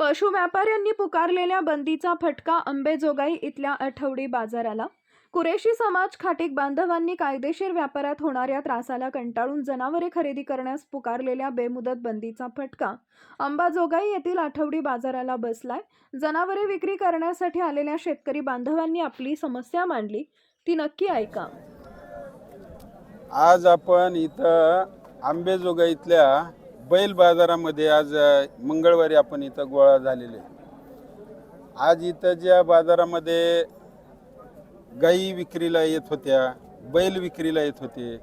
पशु व्यापाऱ्यांनी पुकारलेल्या बंदीचा फटका अंबेजोगाई इथल्या आठवडी बाजाराला. कुरेशी समाज खाटीक बांधवांनी कायदेशीर व्यापारात होणाऱ्या त्रासाला कंटाळून जनावरे खरेदी करण्यास पुकारलेल्या बेमुदत बंदीचा फटका. अंबाजोगाई येथील आठवडी बाजाराला बसलाय. जनावरे विक्री करण्यासाठी आलेल्या शेतकरी बांधवांनी आपली समस्या मांडली. ती नक्की ऐका. आज आपण इथं आंबेजोगाई इथल्या बैल बाजारामध्ये आज अ, मंगळवारी आपण इथं गोळा झालेले आज इथं ज्या बाजारामध्ये गाई विक्रीला येत होत्या बैल विक्रीला येत होते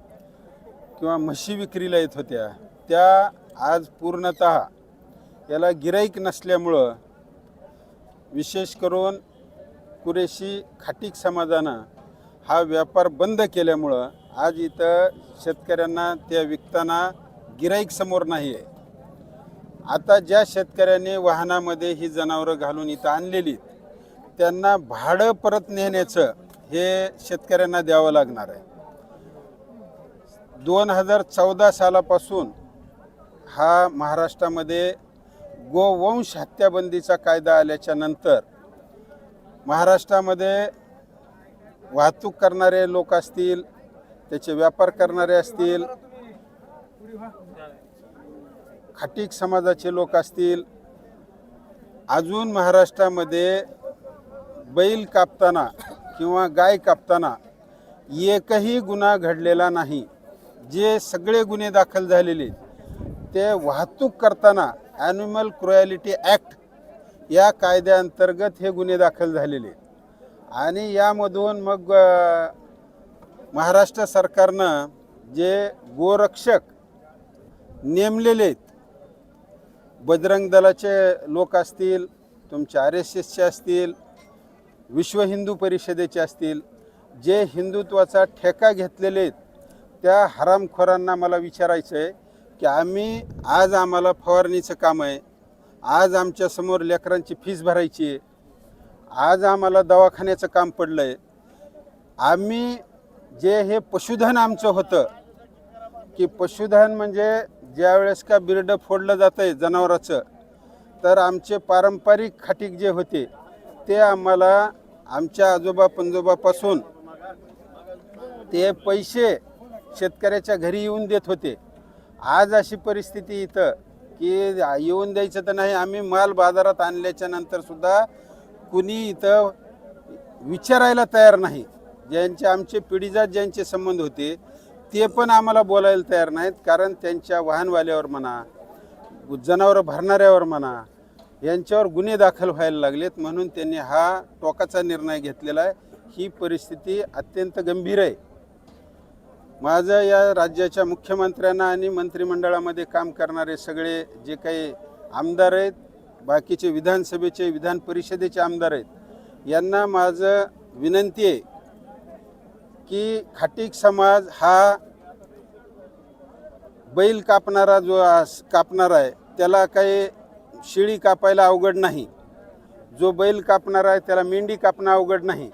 किंवा म्हशी विक्रीला येत होत्या त्या आज पूर्णत याला गिराईक नसल्यामुळं विशेष करून कुरेशी खाटीक समाजानं हा व्यापार बंद केल्यामुळं आज इथं शेतकऱ्यांना त्या विकताना गिराईक समोर नाही आहे आता ज्या शेतकऱ्यांनी वाहनामध्ये ही जनावरं घालून इथं आणलेली त्यांना भाडं परत नेण्याचं हे शेतकऱ्यांना द्यावं लागणार आहे. दोन हजार चौदा सालापासून हा महाराष्ट्रामध्ये गोवंश हत्याबंदीचा कायदा आल्याच्यानंतर महाराष्ट्रामध्ये वाहतूक करणारे लोक असतील त्याचे व्यापार करणारे असतील खाटीक समाजाचे लोक असतील अजून महाराष्ट्रामध्ये बैल कापताना किंवा गाय कापताना एकही गुन्हा घडलेला नाही जे सगळे गुन्हे दाखल झालेले ते वाहतूक करताना ॲनिमल क्रुॲलिटी ॲक्ट या कायद्याअंतर्गत हे गुन्हे दाखल झालेले आहेत. आणि यामधून मग महाराष्ट्र सरकारनं जे गोरक्षक नेमलेले आहेत बजरंग दलाचे लोक असतील तुमचे आर एस एसचे असतील विश्व हिंदू परिषदेचे असतील जे हिंदुत्वाचा ठेका घेतलेले आहेत त्या हरामखोरांना मला विचारायचं आहे की आम्ही आज आम्हाला फवारणीचं काम आहे आज आमच्यासमोर लेकरांची फीस भरायची आहे आज आम्हाला दवाखान्याचं काम पडलं आहे आम्ही जे हे पशुधन आमचं होतं की पशुधन म्हणजे ज्या वेळेस का बिरडं फोडलं जातं आहे जनावराचं तर आमचे पारंपरिक खाटीक जे होते ते आम्हाला आमच्या आजोबा पंजोबापासून ते पैसे शेतकऱ्याच्या घरी येऊन देत होते. आज अशी परिस्थिती इथं की येऊन द्यायचं तर नाही आम्ही माल बाजारात आणल्याच्या नंतरसुद्धा कुणी इथं विचारायला तयार नाही. ज्यांचे आमचे पिढीजात ज्यांचे संबंध होते ते पण आम्हाला बोलायला तयार नाहीत कारण त्यांच्या वाहनवाल्यावर म्हणा जनावरं भरणाऱ्यावर म्हणा यांच्यावर गुन्हे दाखल व्हायला लागलेत म्हणून त्यांनी हा टोकाचा निर्णय घेतलेला आहे. ही परिस्थिती अत्यंत गंभीर आहे. माझं या राज्याच्या मुख्यमंत्र्यांना आणि मंत्रिमंडळामध्ये काम करणारे सगळे जे काही आमदार आहेत बाकीचे विधानसभेचे विधान परिषदेचे आमदार आहेत यांना माझं विनंती आहे की खाटीक समाज हा बैल कापणारा जो आस- कापणारा आहे त्याला काही शिळी कापायला अवघड नाही. जो बैल कापणारा आहे त्याला मेंढी कापणं अवघड नाही.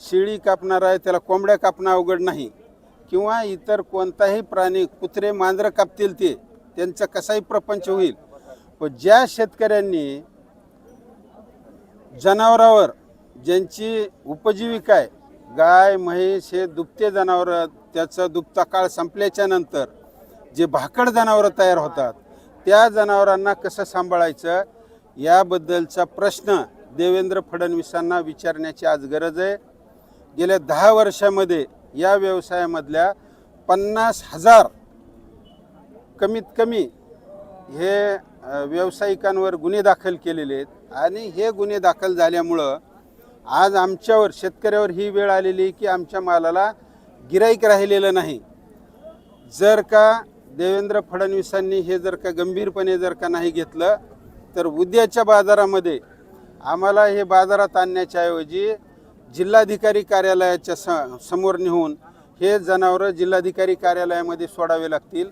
शिळी कापणारा आहे त्याला कोंबड्या कापणं अवघड नाही. किंवा इतर कोणताही प्राणी कुत्रे मांजरं कापतील ते त्यांचा कसाही प्रपंच होईल. पण ज्या शेतकऱ्यांनी जनावरावर ज्यांची उपजीविका आहे गाय म्हैस हे दुभते जनावरं त्याचा दुभता काळ संपल्याच्या नंतर जे भाकड जनावरं तयार होतात त्या जनावरांना कसं सांभाळायचं? याबद्दलचा प्रश्न देवेंद्र फडणवीसांना विचारण्याची आज गरज आहे. गेल्या दहा वर्षामध्ये या व्यवसायामधल्या पन्नास हजार कमीत कमी हे व्यावसायिकांवर गुन्हे दाखल केलेले आहेत आणि हे गुन्हे दाखल झाल्यामुळं आज आमच्यावर शेतकऱ्यावर ही वेळ आलेली की आमच्या मालाला गिराईक राहिलेलं नाही. जर का देवेंद्र फडणवीसांनी हे जर का गंभीरपणे जर का नाही घेतलं तर उद्याच्या बाजारामध्ये आम्हाला हे बाजारात आणण्याच्या ऐवजी जिल्हाधिकारी कार्यालयाच्या स समोर नेऊन हे जनावरं जिल्हाधिकारी कार्यालयामध्ये सोडावे लागतील.